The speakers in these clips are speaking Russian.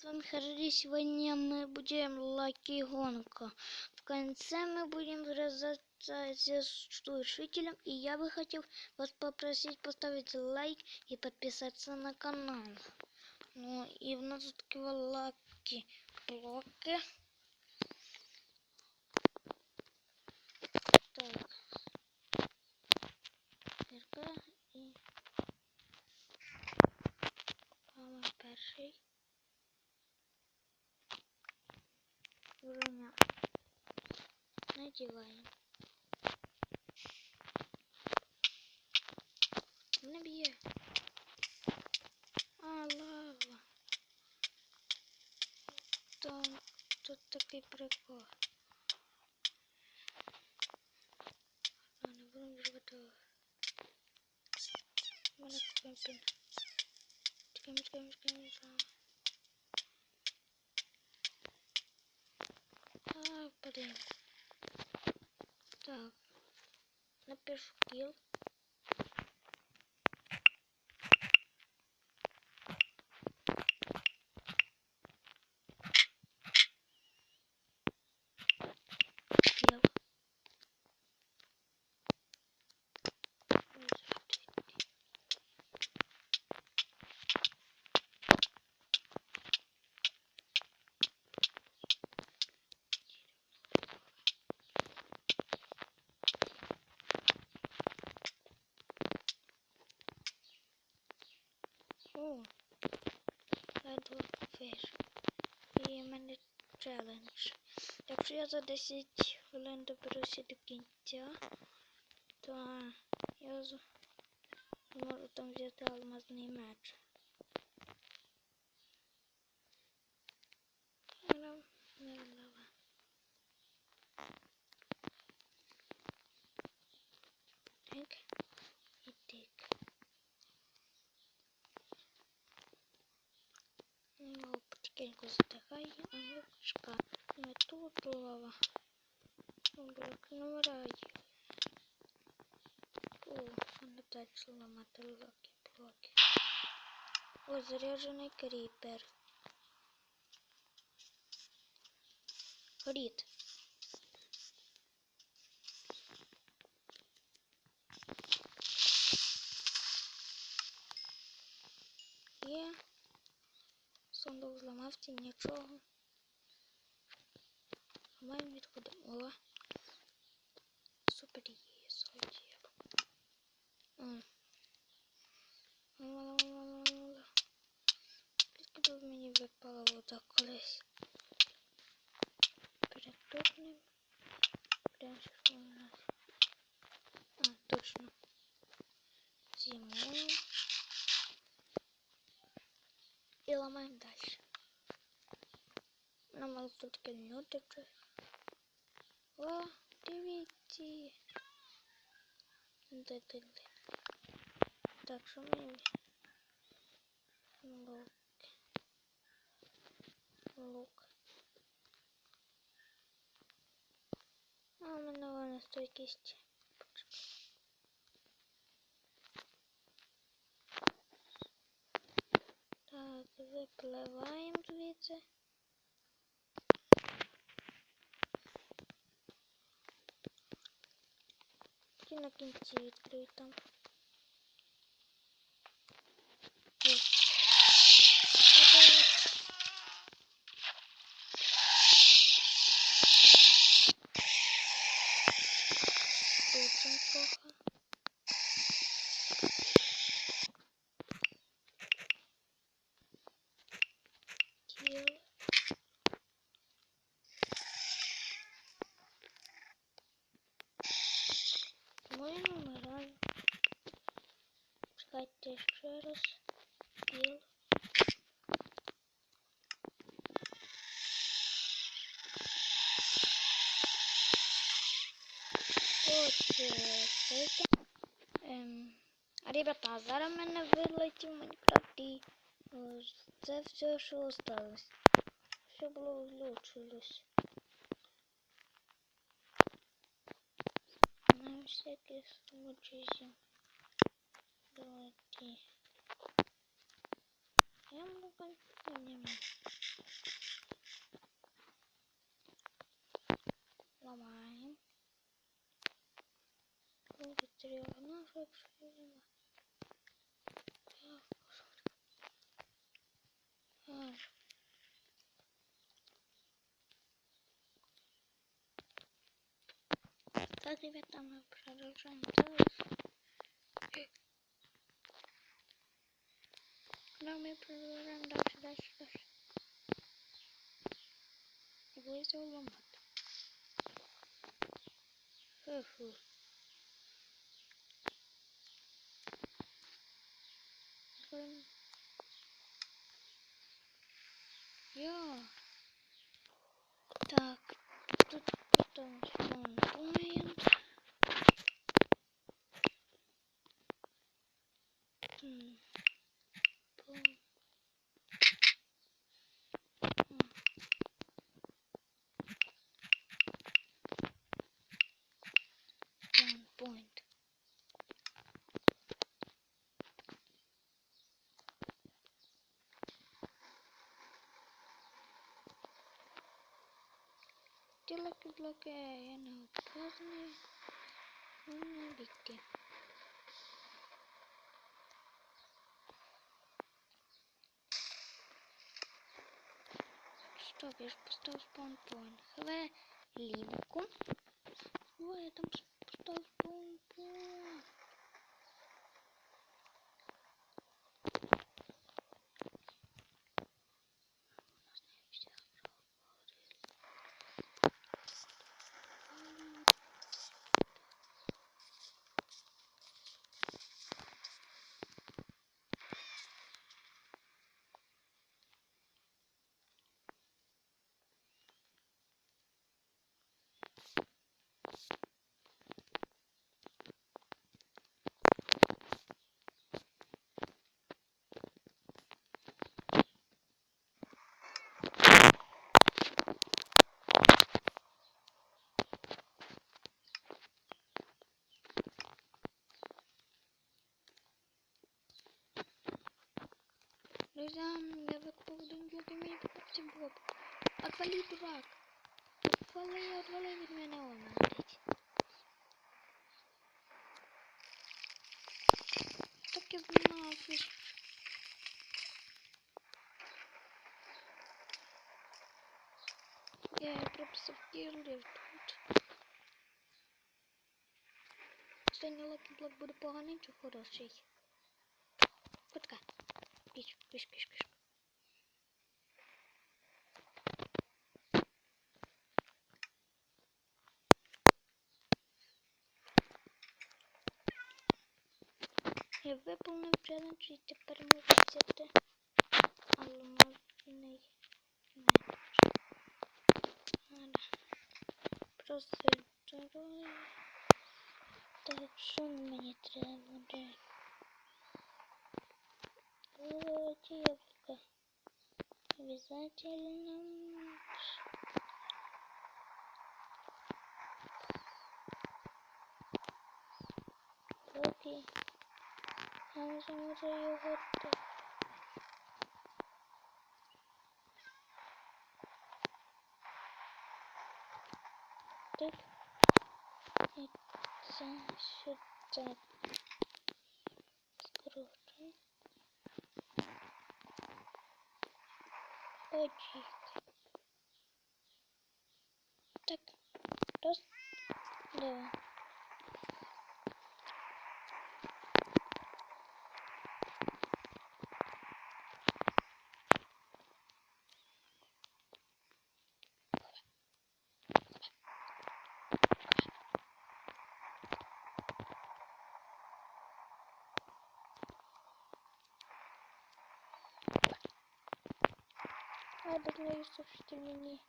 с вами Харри. Сегодня мы будем лаки гонка. В конце мы будем сражаться с тушителем. И я бы хотел вас попросить поставить лайк и подписаться на канал. Ну и в нас такие лаки блоки. Так. І Мама перший. Надіваємо. Не б'є. А, лава. Там тут такий прикол. А, не будемо живати. У мене кемпінг. Чекаємо, чекаємо, чекаємо, чекаємо. А, блин. Так. Напишу килл. Ой, что это? О, Red Fish. І в мене челендж. Якщо я за 10 хвилин доберуся до кінця, то я зможу там взяти алмазний меч. тихенько затихає, огірочка, метуплова, огірок номерає. О, вона дать ламати лаки, блоки. О, заряджений кріпер. Кріт. Сундук зламався, нічого. Маємо відходимо. О. Супер є, злодієк. М. Ла-ла-ла-ла-ла-ла. Скільки б мені випало вода колись. Перетопнем. Прям що у нас. А, точно. Зимою. І ламаємо далі. Нам мало тут кільнути вже. О, дивіться. Де ти де? Так, що мені? Лук. Лук. А, у мене вона стойкість. Так, випливаємо звідси. на кінці відкрию там. Чекайте ще раз. Кіл. Оце це. Ем, ребята, зараз в мене вилетів Майнкрафт і ось це все, що осталось. Все було влучилось. На всякий случай. пойдем. Ломаем. Будет три ножек, шпилем. Так, ребята, мы продолжаем делать. Да, мы продолжаем дальше, дальше, дальше. Вылезел ломат. Фу-фу. Блин. Я. Так, тут потом спаунпоинт. М, пол- М. Спаунпоинт Ті лаки-блоки я не опозний. Ну, не бігти. Стоп, я ж поставив спаунпоінт. Хвилинку. Ой, я там с- поставив спаунпоінт. Друзья, я выкупил один блок и мне попался Боб. Отвали, дурак. Отвали, отвали від мене он летить. Так я знав, що... Я її прописав кірлів тут. Останній лакі блок буде поганий чи хороший? Котка. Піш, піш, піш, піш. Я виповнив челендж і тепер можу взяти алмазний меч. Надо процедурою. Так, що мені треба буде? Яблука. Обязательно. Блоки. Я не зможу його так. Так. І Очі. Так. Раз. Два. А, догнаю сушительный.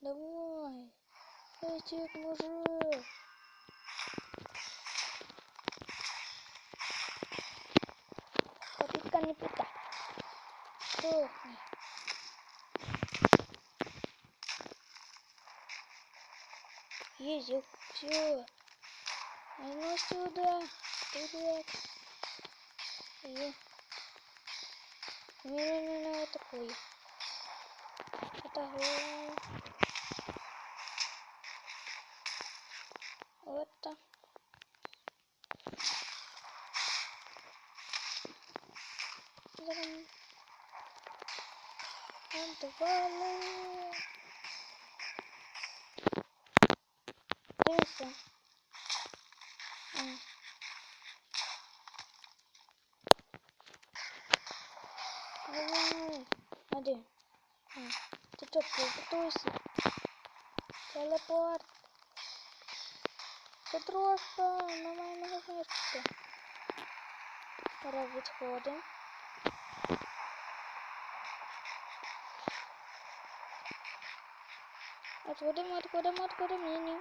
Давай. Этих мужик. Попитка не пита. Сохни. Ездил. Все. А ну сюда. Дурак. Е. Не-не-не, атакуй. Атакуй. Отвали. Дивися. Ти що, приготуйся. Телепорт. Це трошки на моєму місці. Зараз відходимо. Отходимо, отходимо, отходимо. Ні, ні.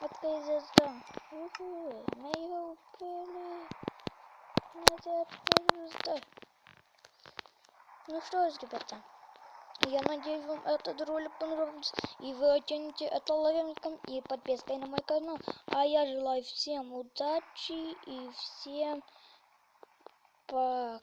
Открой звезда. Уху, мы ее упали. Надо открыть звезда. Ну что ж, ребята. Я надеюсь, вам этот ролик понравился. И вы оцените это лайком и подпиской на мой канал. А я желаю всем удачи и всем пока.